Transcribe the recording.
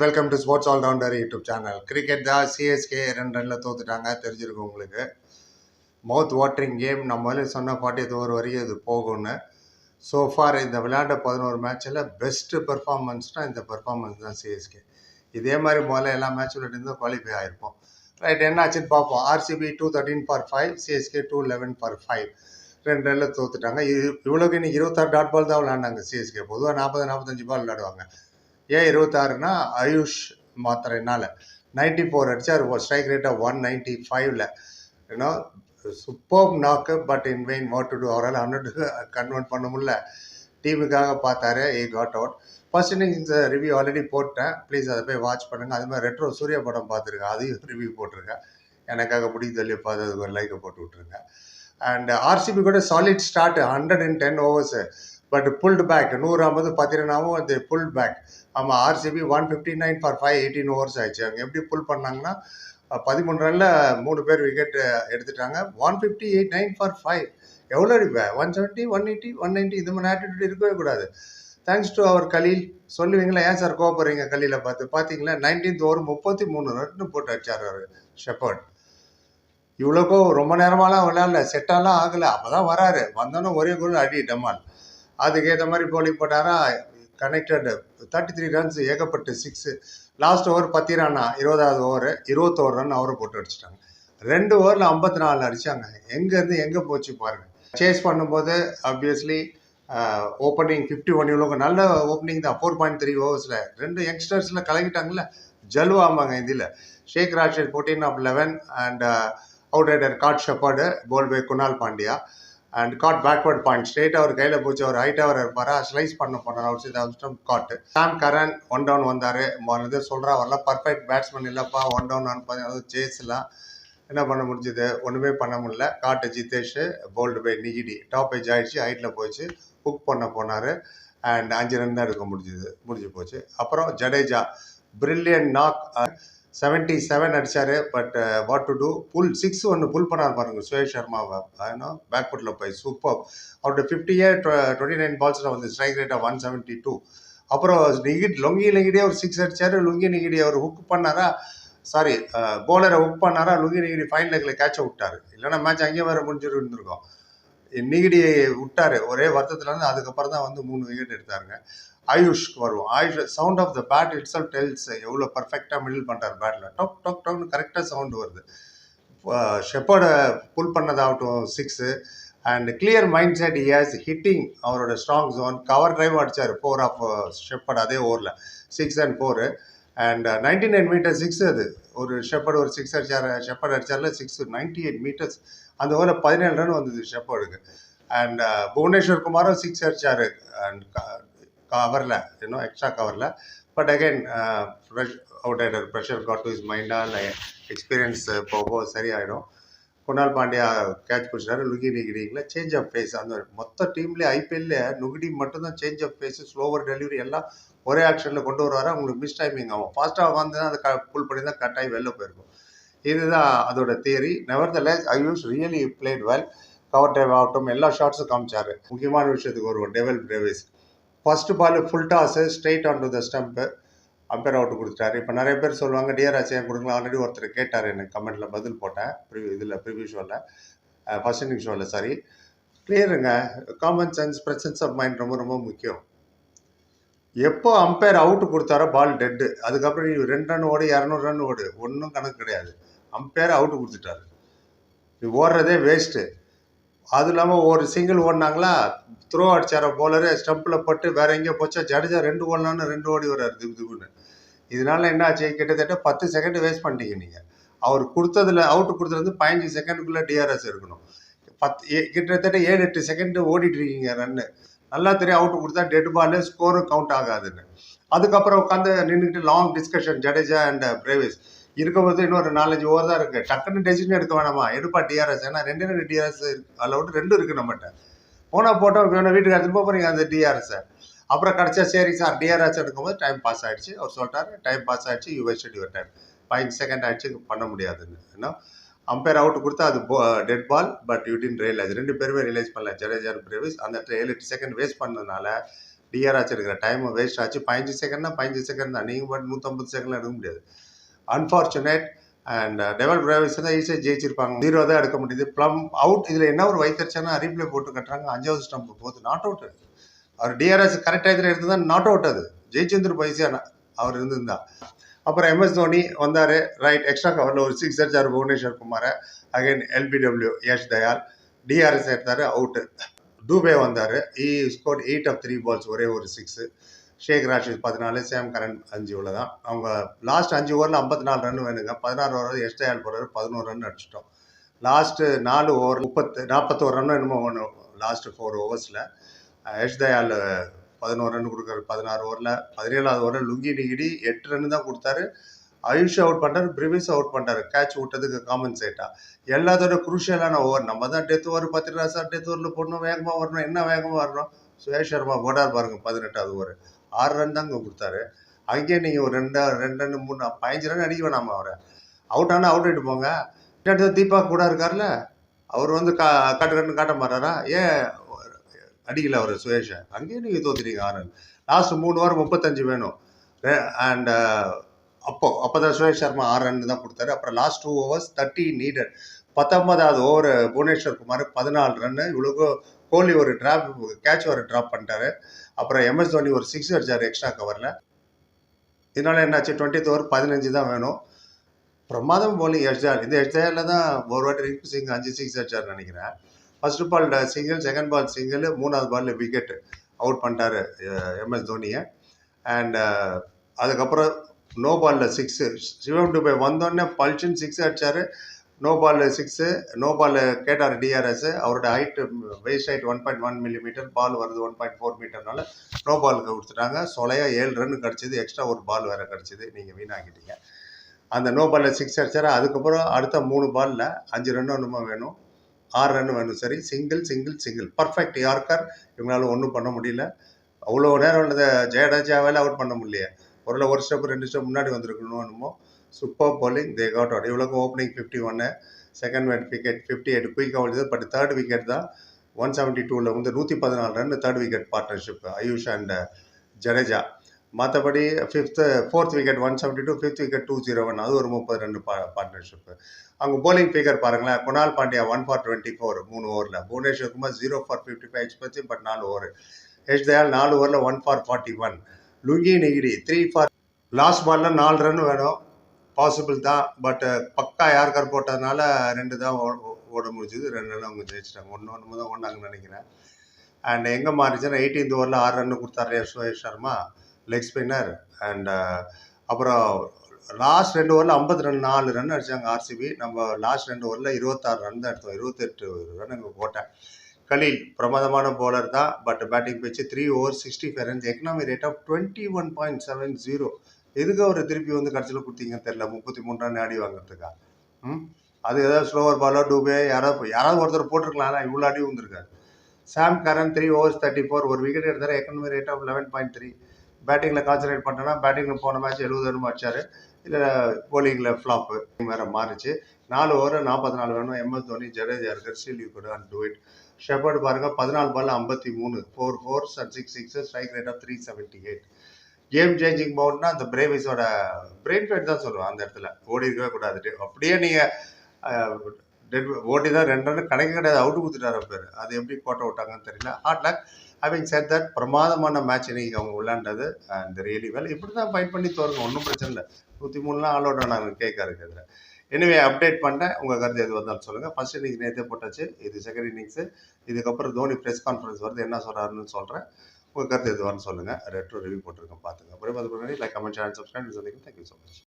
Welcome to sports all rounder YouTube channel cricket தான் CSK ரெண்டு ரனில் தோத்துட்டாங்க தெரிஞ்சிருக்கும் உங்களுக்கு. மவுத் வாட்டரிங் கேம் நம்ம முதல்ல சொன்ன ஃபார்ட்டி ஓவர் வரைக்கும் இது போகும்னு. ஸோ ஃபார் இந்த விளையாண்ட பதினோரு மேட்ச்சில் பெஸ்ட்டு பெர்ஃபார்மன்ஸ்னால் இந்த பெர்ஃபார்மன்ஸ் தான் சிஎஸ்கே இதே மாதிரி முதல்ல எல்லா மேட்ச் குவாலிஃபை ஆகிருப்போம் ரைட் என்ன ஆச்சுன்னு பார்ப்போம். RCB two thirteen for five CSK two eleven for five ரெண்டு ரனில் தோத்துட்டாங்க. இது இவ்வளோக்கு இன்னைக்கு இருபத்தாறு டாட் பால் தான் விளையாண்டாங்க சிஎஸ்கே பொதுவாக நாற்பது நாற்பத்தஞ்சு பால் விளையாடுவாங்க. ஏன் இருபத்தாறுனா ஆயுஷ் மாத்திரைனால நைன்டி ஃபோர் அடிச்சார் ஸ்ட்ரைக் ரேட்டாக ஒன் நைன்டி ஃபைவ்ல ஏன்னா super knock but in vain what to do அவரால் ஹண்ட்ரடுக்கு கன்வெர்ட் பண்ண முடியல. டீமுக்காக பார்த்தாரு ஏ got out first innings review already போட்டேன். ப்ளீஸ் அதை போய் வாட்ச் பண்ணுங்கள் அது மாதிரி ரெட்ரோ சூர்யா படம் பார்த்துருக்கேன். அதையும் ரிவ்யூ போட்டிருக்கேன். எனக்காக பிடிக்க சொல்லி பார்த்து அதுக்கு ஒரு லைக்கை போட்டு விட்ருங்க அண்ட் ஆர்சிபி கூட solid start hundred and ten overs but pulled back நூறாவது ஐம்பது பத்து ரனாவும் அது புல் பேக் ஆமாம் RCB one fifty nine for five eighteen overs ஆயிடுச்சு. அவங்க எப்படி புல் பண்ணாங்கன்னா பதிமூணு ரனில் மூணு பேர் விக்கெட் எடுத்துட்டாங்க. One fifty eight nine for five எவ்வளோ அடிப்பேன் one seventy one eighty one ninety இது மாதிரி ஆட்டிடியூட் இருக்கவே கூடாது. தேங்க்ஸ் டு அவர் கலீல் சொல்லுவீங்களா? ஏன் சார் கோவப்படுறீங்க கலீலை பார்த்து? பார்த்தீங்களா நைன்டீன்த் ஓவர் முப்பத்தி மூணு ரன் போட்டு அடிச்சார் அவர் ஷெப்பர்ட் இவ்வளோக்கோ ரொம்ப நேரமாலாம் விளையாடல. செட்டாலாம் ஆகலை. அப்போ தான் வராரு. வந்தோன்னே ஒரே கோல் அடி டமால். அதுக்கேற்ற மாதிரி போலிங் போட்டாரா? கனெக்டடு தேர்ட்டி த்ரீ ரன்ஸ் ஏகப்பட்டு சிக்ஸு லாஸ்ட் ஓவர் பத்து ரன்னா இருபதாவது ஓவர் இருபத்தோரு ரன் அவரை போட்டு அடிச்சிட்டாங்க. ரெண்டு ஓவரில் ஐம்பத்தி நாலு அடித்தாங்க எங்கேருந்து எங்கே போச்சு பாருங்கள் சேஸ் பண்ணும்போது ஆப்வியஸ்லி ஓப்பனிங் ஃபிஃப்டி ஒன் இவ்வளோ நல்ல ஓப்பனிங் தான். ஃபோர் பாயிண்ட் த்ரீ ஓவர்ஸில் ரெண்டு யங்ஸ்டர்ஸில் கலங்கிட்டாங்கல்ல ஜல்வாமாங்க இதில். Shaik Rasheed fourteen off eleven and out rider caught Shepherd bowled by Krunal Pandya. And caught backward point straight அவர் கையில் போச்சு அவர் ஹைட் அவர் இருப்பாரா? ஸ்லைஸ் பண்ண போனார் அவுட் சைட் அவசியம் caught Sam Curran one down வந்தார். வந்து சொல்கிறா வரல. பர்ஃபெக்ட் பேட்ஸ்மேன் இல்லைப்பா. ஒன் டவுன் அனுப்பாது சேஸ்லாம் என்ன பண்ண முடிஞ்சது? ஒன்றுமே பண்ண முடியல. Caught Jitesh bowled by Ngidi. Top edge ஆகிடுச்சு ஹைட்டில் போச்சு. புக் பண்ண போனார். அண்ட் அஞ்சு ரன் தான் எடுக்க முடிஞ்சது. முடிஞ்சு போச்சு. அப்புறம் Jadeja. Brilliant knock seventy seven அடித்தார் but what to do pull six ஒன்று புல் பண்ணார் பாருங்கள் சுயேஷ் சர்மாவை ஏன்னா பேக்வுட்டில் போய் சூப்பர் அவரோட ஃபிஃப்டியே டுவெண்ட்டி நைன் பால்ஸில் வந்து ஸ்ட்ரைக் ரேட்டாக ஒன் செவன்ட்டி டூ அப்புறம் நிகிட் லுங்கி நெகிடியே ஒரு சிக்ஸ் அடித்தார் லுங்கி நெகிடியை அவர் ஹுக் பண்ணாரா? சாரி போலரை ஹுக் பண்ணாரா? லுங்கி நெகிடி ஃபைன் லெக்கில் கேட்சை விட்டார். இல்லைன்னா மேட்ச் அங்கேயே வேறு முடிஞ்சிட்டு இருந்திருக்கும் விட்டார் ஒரே வருத்தத்துலேருந்து அதுக்கப்புறம் தான் வந்து மூணு விக்கெட் எடுத்தாருங்க. ஆயுஷ்க்கு வருவோம். Ayush sound of the bat itself tells எவ்வளோ பர்ஃபெக்டாக மிடில் பண்ணுறாரு பேட்டில் டொக் டொக் டொக்னு கரெக்டாக சவுண்ட் வருது. ஷெப்பர்டை pull பண்ணதாகட்டும் six and clear mindset years hitting அவரோட ஸ்ட்ராங் ஜோன் கவர் டிரைவ் அடிச்சார். ஃபோர் ஆஃப் ஷெப்பர்ட் அதே ஓவரில். Six and four and ninety nine metre six அது. ஒரு ஷெப்பர்டு ஒரு சிக்ஸ் அடிச்சார். ஷெப்பர்ட் அடிச்சார்ல சிக்ஸ் நைன்டி எயிட் மீட்டர்ஸ் அந்த ஓவரில் பதினேழு ரன் வந்தது ஷெப்பர்டுக்கு அண்ட் uh, புவனேஸ்வர் குமாரும் சிக்ஸ் அடிச்சார். அண்ட் கவரில் இன்னும் எக்ஸ்ட்ரா கவரில் பட் அகைன் அவுட் ஆயிட்டார் ப்ரெஷர் காட் டு இஸ் மைண்டாக எக்ஸ்பீரியன்ஸ் போக சரியாயிடும். குணால் பாண்டியா கேட்ச் பிடிச்சிட்டாரு லுகி நிகிடிங்கில் சேஞ்ச் ஆஃப் ஃபேஸ் அந்த மொத்த டீம்லேயே ஐபிஎல்ல நுகிடி மட்டும்தான் change of pace slower delivery எல்லாம் ஒரே ஆக்ஷனில் கொண்டு வருவார். அவங்களுக்கு மிஸ் டைமிங் ஆகும் ஃபாஸ்ட்டாக வந்து அதை க புல் பண்ணி தான் கட் வெளில போயிருக்கும். இதுதான் அதோட theory nevertheless I use really played well cover drive ஆகட்டும் எல்லா ஷாட்ஸும் காமிச்சாரு. முக்கியமான விஷயத்துக்கு வருவோம். Dewald Brevis first ball full toss straight on to the stump umpire out கொடுத்துட்டாரு. இப்போ நிறைய பேர் சொல்லுவாங்க டிஆர்ஆஸ் ஏன் கொடுங்க ஆல்ரெடி ஒருத்தர் கேட்டார் எனக்கு கமெண்ட்டில் பதில் போட்டேன். ப்ரிவியூ இதில் ப்ரிவியூ ஷோவில் ஃபஸ்ட் இன்னிங் ஷோவில் sorry கிளியருங்க common sense presence of mind ரொம்ப ரொம்ப முக்கியம். எப்போ அம்பையர் அவுட் கொடுத்தாரோ பால் டெட்டு அதுக்கப்புறம் நீ ரெண்டு ரன் ஓடு இரநூறு ரன் ஓடு. ஒன்றும் கணக்கு கிடையாது. அம்பையர் அவுட் கொடுத்துட்டாரு. நீ ஓடுறதே வேஸ்ட்டு அதுவும் இல்லாமல் ஒரு சிங்கிள் ஓடினாங்களா த்ரோ அடிச்சார போலரு ஸ்டம்பில் பட்டு வேற எங்கேயோ போச்சா ஜடேஜா ரெண்டு ஓடலான்னு ரெண்டு ஓடி வர்றாரு திபு திப்புன்னு இதனால என்ன ஆச்சு கிட்டத்தட்ட பத்து செகண்ட் வேஸ்ட் பண்ணிட்டீங்க நீங்கள் அவர் கொடுத்ததுல அவுட் கொடுத்தது பதினஞ்சு செகண்டுக்குள்ளே டிஆர்எஸ் இருக்கணும். பத்து ஏ- கிட்டத்தட்ட ஏழு எட்டு செகண்டு ஓடிட்டு இருக்கீங்க ரன்னு நல்லா தெரியும் அவுட் கொடுத்தா டெட் பால் ஸ்கோரும் கவுண்ட் ஆகாதுன்னு. அதுக்கப்புறம் உட்காந்து நின்றுட்டு long discussion Jadeja and Brevis. இருக்கும்போது இன்னொரு நாலஞ்சு ஓவர் தான் இருக்கு. டக்குன்னு டெசிஷன் எடுக்க வேணாமா? எடுப்பா டிஆர்எஸ் ஏன்னா ரெண்டு ரெண்டு டிஆர்எஸ் அளவுட்டு ரெண்டும் இருக்கு நம்மகிட்ட. போனால் போட்டோம் வேணும் வீட்டுக்கு எடுத்துட்டு போக அந்த டிஆர்எஸை அப்புறம் கிடச்சா சரி சார் டிஆர்எஸ் எடுக்கும்போது டைம் பாஸ் ஆகிடுச்சு அவர் சொல்லிட்டாரு டைம் பாஸ் ஆகிடுச்சு யூ வெஸ்டட் யுவர் டைம் பதினஞ்சு செகண்ட் ஆகிடுச்சு பண்ண முடியாதுன்னு. ஏன்னா அம்பையர் அவுட் கொடுத்தா அது dead ball but you didn't realise ரெண்டு பேருமே ரியலைஸ் பண்ணல. ஜடேஜா பிரேவிஸ் அந்த ஏழு எட்டு செகண்ட் வேஸ்ட் பண்ணதுனால டிஆர்ஆச் எடுக்கிற டைம் வேஸ்ட் ஆச்சு. பதினஞ்சு செகண்ட்னா பதினஞ்சு செகண்ட் தான். நீங்கள் பட் நூற்றம்பது செகண்ட்லாம் எடுக்க முடியாது. அன்ஃபார்ச்சுனேட் அண்ட் டெவல் பிரைவர்ஸ் தான் ஈஸியாக ஜெயிச்சிருப்பாங்க. ஜீரோ தான் எடுக்க முடியுது. ப்ளம் அவுட் இதில் என்ன ஒரு வைத்தறிச்சானா ரீப்ளே போட்டு கட்டுறாங்க. அஞ்சாவது ஸ்டம்ப் போகுது. நாட் அவுட் அவர் டிஆர்எஸ் கரெக்ட் டயத்தில் இருந்து தான் நாட் அவுட் அது. ஜெயிச்சந்திர பைசியானா அவர் இருந்திருந்தா. அப்புறம் எம்எஸ் தோனி வந்தார். ரைட் எக்ஸ்ட்ரா கவரில் ஒரு சிக்ஸ் அடிச்சார் புவனேஸ்வர் குமாரை. Again LBW Yash Dayal DRS எடுத்தார் அவுட்டு டூபே வந்தார். இ score eight off three balls ஒரே ஒரு சிக்ஸு ஷேக் ராஷித் பதினாலு சேம் கரன் அஞ்சு இவ்வளோ தான் அவங்க லாஸ்ட் அஞ்சு ஓவரில் ஐம்பத்தி நாலு ரன் வேணுங்க. பதினாறு ஓவர் எஸ் ஆல் போடுறாரு பதினோரு ரன் அடிச்சிட்டோம். லாஸ்ட்டு நாலு ஓவர் முப்பத்து நாற்பத்தோரு ரன் என்னமோ ஒன்று லாஸ்ட்டு ஃபோர் ஓவர்ஸில் எஸ் பதினோரு ரன் கொடுக்குறாரு பதினாறு ஓவரில் பதினேழாவது ஓவரில் லுங்கி நிகிடி எட்டு ரன் தான் கொடுத்தாரு. ஆயுஷ் அவுட் பண்ணுறாரு பிரிவிஸ் அவுட் பண்ணுறாரு கேட்ச் விட்டதுக்கு காமன் எல்லாத்தோட குரூஷியலான ஓவர் நம்ம தான் டெத் ஓவர் பத்து சார் டெத் ஓவரில் போடணும் வேகமாக வரணும் என்ன வேகமாக வரணும். சுரேஷ் சர்மா போடார் பாருங்க பதினெட்டாவது ஓவர் ஆறு ரன் தாங்க கொடுத்தாரு. அங்கேயே நீங்கள் ஒரு ரெண்டு ரெண்டு ரன் மூணு பதினஞ்சு ரன் அடிக்க வேணாமா அவரை. அவுட் ஆனால் அவுட் ஆகிட்டு போங்க. கிட்டத்தட்ட தீபக் கூட இருக்கார்ல அவர் வந்து கா காட்டு கட்டு காட்ட மாட்டாரா? ஏன் அடிக்கல அவர் சுரேஷை? அங்கேயே நீங்கள் தோத்துறீங்க ஆறு ரன் லாஸ்ட் மூணு வாரம் முப்பத்தஞ்சு வேணும். அண்ட் uh, அப்போ அப்போ தான் சுரேஷ் சர்மா ஆறு ரன் தான் கொடுத்தாரு. அப்புறம் last two overs thirty needed பத்தொன்பதாவது ஓவர் புவனேஸ்வர் குமார் பதினாலு ரன்னு இவ்வளோ கோலி ஒரு ட்ராப் கேட்ச் ஒரு ட்ராப் பண்ணிட்டாரு. அப்புறம் எம்எஸ் தோனி ஒரு சிக்ஸ் அடிச்சார் எக்ஸ்ட்ரா கவரில் இதனால் என்னாச்சு? டுவெண்ட்டி ஓவர் பதினஞ்சு தான் வேணும். பிரமாதம் போலிங் எஸ்ஜால் இந்த எஸ்ஜாலில் தான் ஒரு வாட்டி ரிங்கு சிங் அஞ்சு சிக்ஸ் அடிச்சார்னு நினைக்கிறேன். First ball single second ball single மூணாவது பாலில் விக்கெட் அவுட் பண்ணிட்டாரு எம்எஸ் தோனியை. அண்ட் அதுக்கப்புறம் நோ பாலில் சிக்ஸு சிவம் டுபே வந்தோடனே பல்ஷன் சிக்ஸ் அடித்தார் no ball six no ball கேட்டார் டிஆர்எஸ் அவரோட height waist height one point one millimetre ball வருது ஒன் பாயிண்ட் ஃபோர் மீட்டர்னால நோ பாலுக்கு கொடுத்துட்டாங்க. சொலையாக ஏழு ரன் கிடச்சிது எக்ஸ்ட்ரா ஒரு பால் வேறு கிடச்சிது. நீங்கள் வீணாக்கிட்டீங்க. அந்த நோ பாலில் சிக்ஸ் அடிச்சார்? அதுக்கப்புறம் அடுத்த மூணு பாலில் அஞ்சு ரன் ஒன்றுமா வேணும்? ஆறு ரன் வேணும். சரி single single single perfect yorker இவங்களால ஒன்றும் பண்ண முடியல. அவ்வளோ நேரம் உள்ளதை ஜெயராஜாவால் அவுட் பண்ண முடியல ஒரு ஒரு ஸ்டெப் ரெண்டு ஸ்டெப் முன்னாடி வந்திருக்கணும் என்னமோ. Super bowling they got out இவ்வளோக்கு opening fifty ஒன்று செகண்ட் விக்கெட் ஃபிஃப்டி எயிட் குயிக்காக ஓடுது பட் தேர்ட் விக்கெட் தான் ஒன் செவன்ட்டி டூவில் வந்து நூற்றி பதினாலு run third wicket partnership Ayush and Jadeja மற்றபடி fifth fourth wicket one seventy two fifth wicket two zero one அது ஒரு முப்பது ரெண்டு பா பார்ட்னர்ஷிப்பு அவங்க போலிங் ஃபிகர் பாருங்களேன். Krunal Pandya one for twenty four மூணு ஓவரில் Bhuvneshwar Kumar zero for fifty five expensive but நாலு ஓவர் ஹெச் தயால் நாலு ஓவரில் one for forty one Lungi Negeri three for last பாலில் நாலு ரன் வேணும். பாசிபிள் தான் பட் பக்கா யார்கர் போட்டதுனால ரெண்டு தான் ஓ- ஓட முடிஞ்சுது. ரெண்டு ரன் அவங்க ஜெயிச்சிட்டாங்க. ஒன்று ஒன்று தான் ஒன்றாங்கன்னு நினைக்கிறேன். அண்ட் எங்கே மாறிச்சுன்னா எயிட்டீன்த் ஓவரில் ஆறு ரன் கொடுத்தாரு Suresh Sharma leg spinner and அப்புறம் லாஸ்ட் ரெண்டு ஓவரில் ஐம்பத்தி ரெண்டு நாலு ரன் அடித்தாங்க ஆர்சிபி நம்ம லாஸ்ட் ரெண்டு ஓவரில் இருபத்தாறு ரன் தான் எடுத்தோம். இருபத்தெட்டு ரன் அங்கே போட்டேன். கலீல் பிரமாதமான போலர் தான். But batting pitch three over sixty five runs economy rate of twenty one point seven zero எதுக்கு அவர் திருப்பி வந்து கடைசியில் கொடுத்தீங்கன்னு தெரில முப்பத்தி மூணு ரன் அடி வாங்குறதுக்கா? ம்? அது ஏதாவது ஸ்லோவர் பாலோ டூபே யாராவது யாராவது ஒருத்தர் போட்டிருக்கலாம். ஆனால் இவ்வளோ அடி வந்திருக்காரு. Sam Curran three overs thirty four ஒரு விக்கெட் எடுத்தார். Economy rate of eleven point three பேட்டிங்கில் கான்சன்ட்ரேட் பண்ணோன்னா பேட்டிங்கில் போன மேட்ச் எழுபது ரன் அடிச்சார் இல்லை போலிங்கில் ஃப்ளாப்பு வேறு மாறிச்சு. நாலு ஓவர் நாற்பத்தி நாலு வேணும் எம்எஸ் தோனி ஜடேஜா இருக்கார். Still you could and do it Shepherd பாருங்கள் பதினாலு பால் ஐம்பத்தி மூணு. Four fours and six sixes strike rate of three seventy eight game changing பவுட்னா அந்த பிரேவிஸோட பிரெயின் ஃபேட் தான் சொல்லுவேன் அந்த இடத்துல. ஓடி இருக்கவே கூடாது அப்படியே நீங்கள் டெட் ஓடி தான் ரெண்டு ரன் கணக்கு கிடையாது. அவுட்டு கொடுத்துட்டாரு பேர். அது எப்படி கோட்டை விட்டாங்கன்னு தெரியல. Hard luck having share that பிரமாதமான மேட்ச் இன்னைக்கு அவங்க விளாண்டது அந்த ரியலி வெல் இப்படி தான் ஃபைட் பண்ணி தோறுங்க ஒன்றும் பிரச்சனை இல்லை. நூற்றி மூணுலாம் ஆல் அவுட் ஆனாங்க கேட்காருக்கு அதில் எனவே அப்டேட் பண்ணேன் உங்கள் கருத்து எது வந்தாலும் சொல்லுங்கள் ஃபர்ஸ்ட் இன்னிங்ஸ் நேற்றே போட்டாச்சு. இது செகண்ட் இன்னிங்ஸு இதுக்கப்புறம் தோனி ப்ரெஸ் கான்ஃபரன்ஸ் வருது. என்ன சொல்கிறாருன்னு சொல்கிறேன் உங்கள் கருத்து எதுவான்னு சொல்லுங்கள். ரெட்ரோ ரிவ்யூ போட்டிருக்கேன். பார்த்துங்க அப்புறம் அதுக்கு முன்னாடி லைக் கமெண்ட் சேனல் சப்ஸ்கிரைப் சந்திக்கும் தேங்க்யூ ஸோ மச்